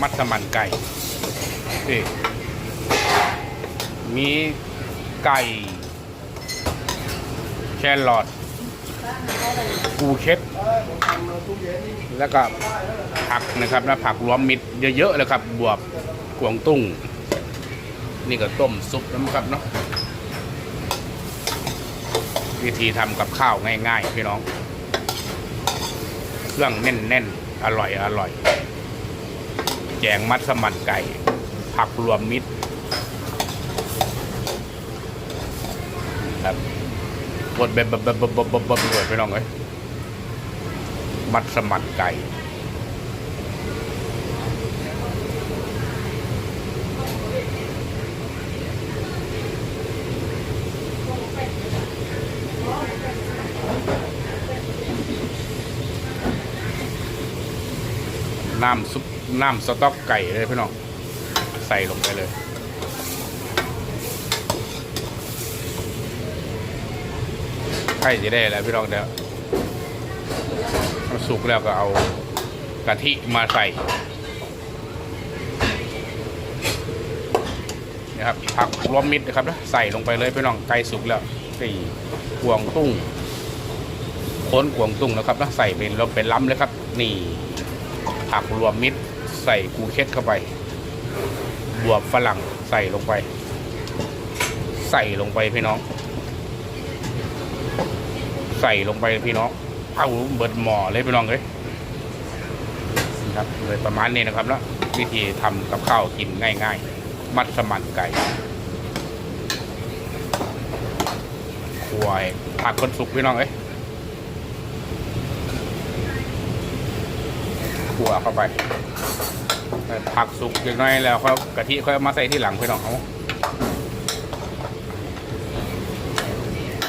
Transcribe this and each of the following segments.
มัสมันไก่นี่มีไก่แครอทกูเชฟแล้วก็ผักนะครับแล้วผักรวมมิดเยอะๆเลยครับ บวบกวงตุ้ง นี่ก็ต้มซุปนะครับเนาะวิธีทำกับข้าวง่ายๆ พี่น้อง เครื่องแน่นๆ อร่อยอร่อย งมัสมั่นไก่ ผักรวมมิตรครับบดแบบแบบแบบแบบแบบแบบเลยพี่น้องเอ้ยมัสมั่นไก่น้ำซุป น้ำสต๊อกไก่เลยพี่น้อง ใส่ลงไปเลย ไข่จะได้แล้วพี่น้องเดี๋ยวสุกแล้วก็เอากะทิมาใส่นะครับผักรวมมิตรนะครับนะใส่ลงไปเลยพี่น้องไก่สุกแล้วสี่กวงตุ้งค้นกวงตุ้งนะครับนะใส่เป็นเราเป็นล้ำเลยครับ นี่ผักรวมมิตร ใส่กูเค็ดเข้าไป บวบฝรั่งใส่ลงไป ใส่ลงไปพี่น้อง ใส่ลงไปพี่น้อง เอาเบิดหมอเลยพี่น้องเลยนะครับเลยประมาณนี้นะครับแล้ววิธีทำกับข้าวกินง่าย ๆ มัดสมันไก่ควายผักคนสุกพี่น้องเอ้ยขัวเข้าไป ผักสุกอย่างน้อยแล้วเขากะทิค่อยเอามาใส่ที่หลังพี่น้องเขา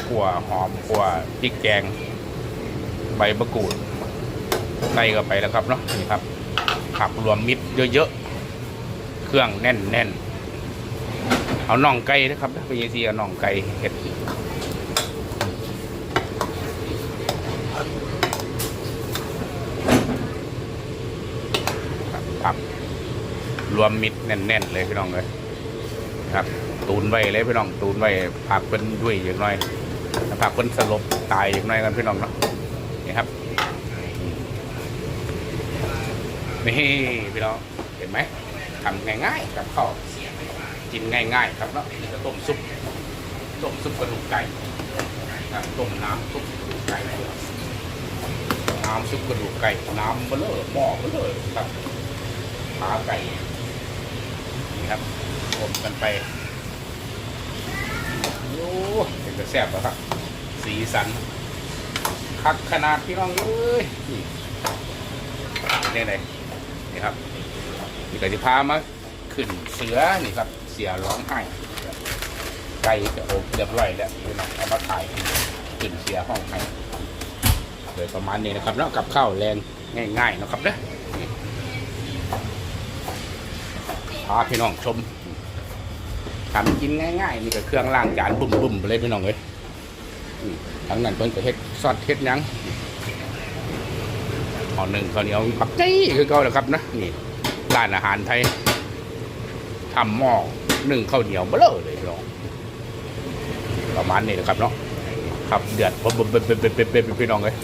ขัวหอมขัวพริกแกง ใบมะกรูดใส่เข้าไปแล้วครับเนาะนี่ครับผักรวมมิตรเยอะๆ เครื่องแน่นๆ เอาน่องไก่นะครับไปเยีซีเอาน่องไก่เห็ด ผักรวมมิตรแน่นๆเลยพี่น้องเลยครับ ตูนไว้เลยพี่น้องตูนไว้ผักเป็นด้วยอย่างน้อยผักเป็นสลบตายอย่างน้อยกันพี่น้องเนาะนี่ครับนี่พี่น้องเห็นไหมทำง่ายๆกับข้าวกินง่าย ๆ ครับเนาะนี่ก็ต้มซุปต้มซุปกระดูกไก่ครับต้มน้ำซุปกระดูกไก่น้ำซุปกระดูกไก่น้ำเบลอหม้อเบลอครับ ขาไก่นี่ครับอบกันไปโอ้เป็นจะแซ่บแล้วครับ สีสันคักขนาดพี่น้องเอ้ยนี่นี่ไหนนี่ครับนี่ก็จะพามาขึ้นเสือนี่ครับ เสียร้องไห้ไก่จะอบเรียบร้อยแล้วพี่น้องเอามาถ่ายขึ้นเสียห้องไห้โดยประมาณนี้นะครับแล้วกับข้าวแรงง่ายๆนะครับเด้อ พาพี่น้องชมทำกินง่ายๆนี่ก็เครื่องล้างจานบุ่มๆไปเลยพี่น้องเลยทั้งนั้นเพิ่นก็เฮ็ดซอสเฮ็ดยังห่อหนึ่งข้าวเหนียวปักใจคือเก่าแหละครับนะนี่ร้านอาหารไทยทำหม้อหนึ่งข้าวเหนียวเบลอเลยพี่น้องประมาณนี้นะครับเนาะครับเดือดผมๆๆๆๆๆพี่น้องเลย